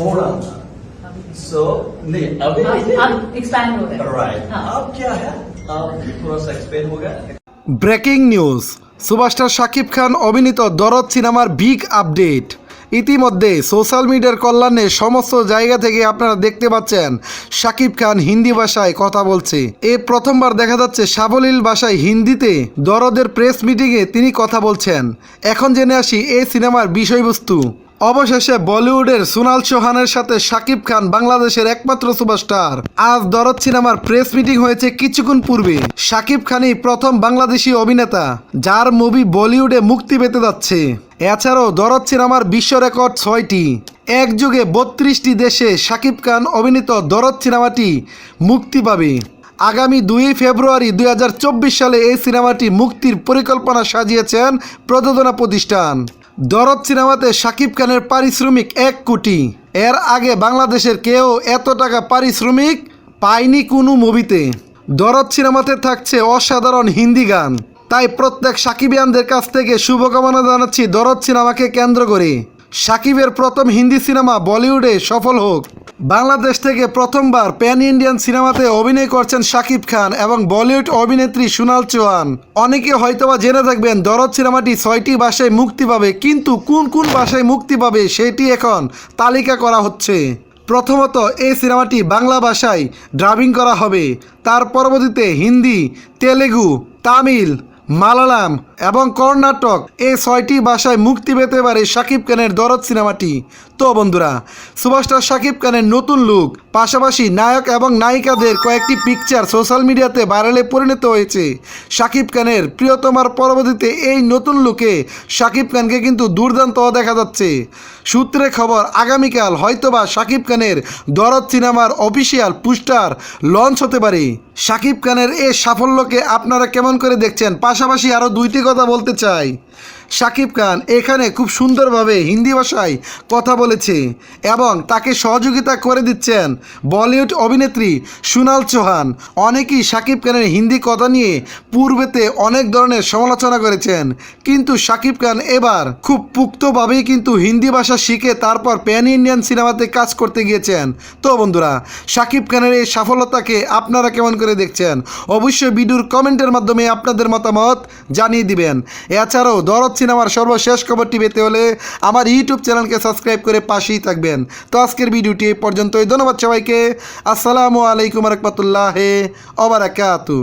थोड़ा था सो नहीं अभी अब एक्सपैंड हो रहा है राइट हाँ। अब क्या है अब थोड़ा सा एक्सपेंड हो गया breaking news superstar Shakib Khan অভিনীত দরদ সিনেমার বিগ আপডেট ইতিমধ্যে সোশ্যাল মিডিয়ার কল্যাণে সমস্ত জায়গা থেকে আপনারা দেখতে পাচ্ছেন শাকিব খান হিন্দি ভাষায় কথা বলছে এ প্রথমবার দেখা যাচ্ছে সাবলীল ভাষায় হিন্দিতে দরদের প্রেস মিটিংয়ে তিনি কথা বলছেন এখন জেনে আসি এই সিনেমার বিষয়বস্তু অবশেষে বলিউডের সোনাল চৌহানের সাথে শাকিব খান বাংলাদেশের একমাত্র সুপারস্টার। আজ দরদ সিনেমার প্রেস মিটিং হয়েছে কিছুক্ষণ পূর্বে। শাকিব খানই প্রথম বাংলাদেশি অভিনেতা, যার মুভি বলিউডে মুক্তি পেতে যাচ্ছে। এছাড়াও দরদ সিনেমার বিশ্ব রেকর্ড ছয়টি। এক যুগে বত্রিশটি দেশে শাকিব খান অভিনীত দরদ সিনেমাটি মুক্তি পাবে। আগামী দুই ফেব্রুয়ারি দুই হাজার চব্বিশ সালে এই সিনেমাটি মুক্তির পরিকল্পনা সাজিয়েছেন প্রযোজনা প্রতিষ্ঠান। দরদ সিনেমাতে শাকিব খানের পারিশ্রমিক এক কোটি। এর আগে বাংলাদেশের কেউ এত টাকা পারিশ্রমিক পায়নি কোনো মুভিতে। দরদ সিনেমাতে থাকছে অসাধারণ হিন্দি গান। তাই প্রত্যেক সাকিবিয়ানদের কাছ থেকে শুভকামনা জানাচ্ছি দরদ সিনেমাকে কেন্দ্র করে। সাকিবের প্রথম হিন্দি সিনেমা বলিউডে সফল হোক। বাংলাদেশ থেকে প্রথমবার প্যান ইন্ডিয়ান সিনেমাতে অভিনয় করছেন শাকিব খান এবং বলিউড অভিনেত্রী সোনাল চৌহান। অনেকে হয়তোবা জেনে থাকবেন, দরদ সিনেমাটি ছয়টি ভাষায় মুক্তি পাবে, কিন্তু কোন কোন ভাষায় মুক্তি পাবে সেটি এখন তালিকা করা হচ্ছে। প্রথমত, এই সিনেমাটি বাংলা ভাষায় ড্রাবিং করা হবে। তার পরবর্তীতে হিন্দি, তেলেগু, তামিল, মালায়ালাম এবং কর্ণাটক এই ছয়টি ভাষায় মুক্তি পেতে পারে শাকিব খানের দরদ সিনেমাটি। তো বন্ধুরা সুপারস্টার শাকিব খানের নতুন লুক পাশাপাশি নায়ক এবং নায়িকাদের কয়েকটি পিকচার সোশ্যাল মিডিয়াতে ভাইরালে পরিণত হয়েছে। শাকিব খানের প্রিয়তমার পরবর্তীতে এই নতুন লুকে শাকিব খানকে কিন্তু দুর্দান্ত দেখা যাচ্ছে। সূত্রে খবর, আগামীকাল হয়তোবা শাকিব খানের দরদ সিনেমার অফিসিয়াল পোস্টার লঞ্চ হতে পারে। শাকিব খানের এই সাফল্যকে আপনারা কেমন করে দেখছেন? পাশাপাশি আরও দুইটি কথা বলতে চাই। শাকিব খান এখানে খুব সুন্দরভাবে হিন্দি ভাষায় কথা বলেছে এবং তাকে সহযোগিতা করে দিচ্ছেন বলিউড অভিনেত্রী সুনাল চৌহান। অনেকেই শাকিব খানের হিন্দি কথা নিয়ে পূর্বেতে অনেক ধরনের সমালোচনা করেছেন। কিন্তু শাকিব খান এবার খুব পুক্তভাবেই কিন্তু হিন্দি ভাষা শিখে তারপর প্যান ইন্ডিয়ান সিনেমাতে কাজ করতে গিয়েছেন। তো বন্ধুরা, শাকিব খানের এই সফলতাকে আপনারা কেমন করে দেখছেন? অবশ্যই ভিডিওর কমেন্টের মাধ্যমে আপনাদের মতামত জানিয়ে দিবেন। এছাড়াও দরদ সিনেমার সর্বশেষ খবরটি পেতে হলে আমার ইউটিউব চ্যানেলকে সাবস্ক্রাইব করে পাশেই থাকবেন। তো আজকের ভিডিওটি এই পর্যন্তই। ধন্যবাদ সবাইকে। আসসালামু আলাইকুম রহমতুল্লাহ অবরাকাতু